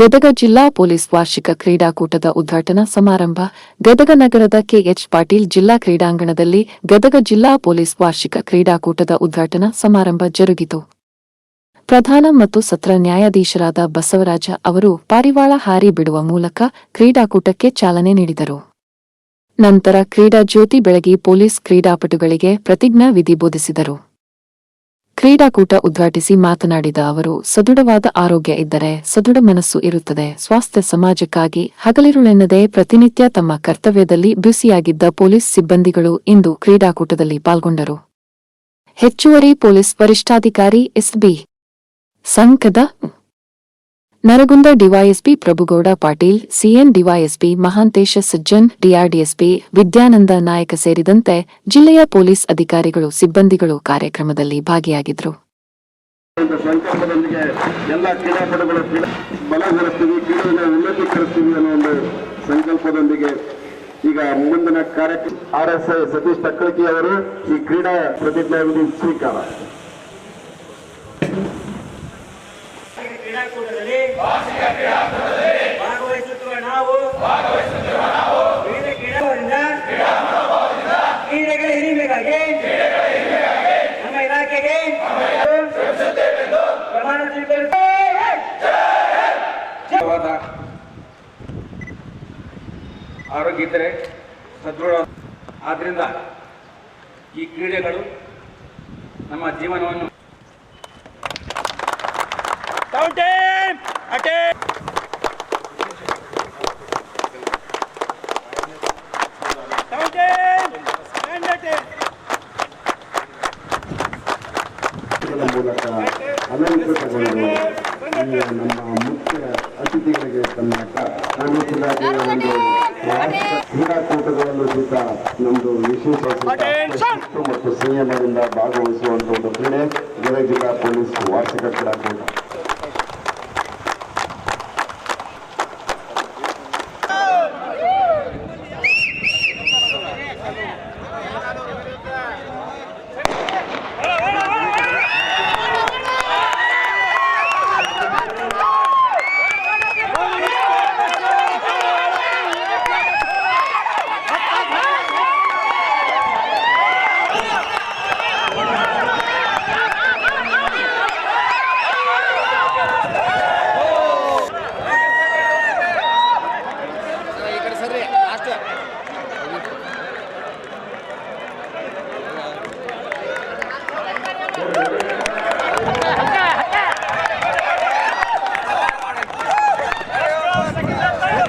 ಗದಗ ಜಿಲ್ಲಾ ಪೊಲೀಸ್ ವಾರ್ಷಿಕ ಕ್ರೀಡಾಕೂಟದ ಉದ್ಘಾಟನಾ ಸಮಾರಂಭ ಗದಗ ನಗರದ ಕೆಎಚ್ ಪಾಟೀಲ್ ಜಿಲ್ಲಾ ಕ್ರೀಡಾಂಗಣದಲ್ಲಿ ಗದಗ ಜಿಲ್ಲಾ ಪೊಲೀಸ್ ವಾರ್ಷಿಕ ಕ್ರೀಡಾಕೂಟದ ಉದ್ಘಾಟನಾ ಸಮಾರಂಭ ಜರುಗಿತು. ಪ್ರಧಾನ ಮತ್ತು ಸತ್ರ ನ್ಯಾಯಾಧೀಶರಾದ ಬಸವರಾಜ ಅವರು ಪಾರಿವಾಳ ಹಾರಿ ಬಿಡುವ ಮೂಲಕ ಕ್ರೀಡಾಕೂಟಕ್ಕೆ ಚಾಲನೆ ನೀಡಿದರು. ನಂತರ ಕ್ರೀಡಾ ಜ್ಯೋತಿ ಬೆಳಗಿ ಪೊಲೀಸ್ ಕ್ರೀಡಾಪಟುಗಳಿಗೆ ಪ್ರತಿಜ್ಞಾ ವಿಧಿ ಬೋಧಿಸಿದರು. ಕ್ರೀಡಾಕೂಟ ಉದ್ಘಾಟಿಸಿ ಮಾತನಾಡಿದ ಅವರು, ಸದೃಢವಾದ ಆರೋಗ್ಯ ಇದ್ದರೆ ಸದೃಢ ಮನಸ್ಸು ಇರುತ್ತದೆ. ಸ್ವಾಸ್ಥ್ಯ ಸಮಾಜಕ್ಕಾಗಿ ಹಗಲಿರುಳೆನ್ನದೆ ಪ್ರತಿನಿತ್ಯ ತಮ್ಮ ಕರ್ತವ್ಯದಲ್ಲಿ ಬ್ಯುಸಿಯಾಗಿದ್ದ ಪೊಲೀಸ್ ಸಿಬ್ಬಂದಿಗಳು ಇಂದು ಕ್ರೀಡಾಕೂಟದಲ್ಲಿ ಪಾಲ್ಗೊಂಡರು. ಹೆಚ್ಚುವರಿ ಪೊಲೀಸ್ ವರಿಷ್ಠಾಧಿಕಾರಿ SB Sankad Nargund DYSP Prabhugouda Patil CN DYSP Mahantesh Sajjan DRDSP Vidyananda Nayaka ಸೇರಿದಂತೆ ಜಿಲ್ಲೆಯ ಪೊಲೀಸ್ ಅಧಿಕಾರಿಗಳು ಸಿಬ್ಬಂದಿಗಳು ಕಾರ್ಯಕ್ರಮದಲ್ಲಿ ಭಾಗಿಯಾಗಿದ್ದರು. ಈಗ ಮುಂದಿನ ಕಾರ್ಯಕ್ರಮ. R S I Satish Takkalaki ಅವರು ಈ ಕ್ರೀಡಾ ಪ್ರತಿಜ್ಞಾ ವಿಧಿ ಸ್ವೀಕಾರ. ಕ್ರೀಡಾಕೂಟದಲ್ಲಿ ಭಾಗವಹಿಸುತ್ತಿರುವ ನಾವು ವಿವಿಧ ಕ್ರೀಡಾದಿಂದ ಕ್ರೀಡೆಗಳ ಹಿರಿಮೆಗಾಗಿ ನಮ್ಮ ಇಲಾಖೆಗೆ ಪ್ರಮಾಣ ಆರೋಗ್ಯ ಇದ್ದರೆ ಸದೃಢ. ಆದ್ರಿಂದ ಈ ಕ್ರೀಡೆಗಳು ನಮ್ಮ ಜೀವನವನ್ನು ಇದರ ಮೂಲಕ ಅಲಂಕೃತಗೊಂಡು ನಮ್ಮ ಮುಖ್ಯ ಅತಿಥಿಗಳಿಗೆ ತಂದಾಗ ನಾನು ಇಲಾಖೆಯ ಒಂದು ಕ್ರೀಡಾಕೂಟಗಳಲ್ಲೂ ಸಹಿತ ನಮ್ಮದು ವಿಶೇಷ ಮತ್ತು ಸಂಯಮದಿಂದ ಭಾಗವಹಿಸುವಂತ ಒಂದು ಕ್ರೀಡೆ ಗದಗ ಜಿಲ್ಲಾ ಪೊಲೀಸ್ ವಾರ್ಷಿಕ ಕ್ರೀಡಾಕೂಟ.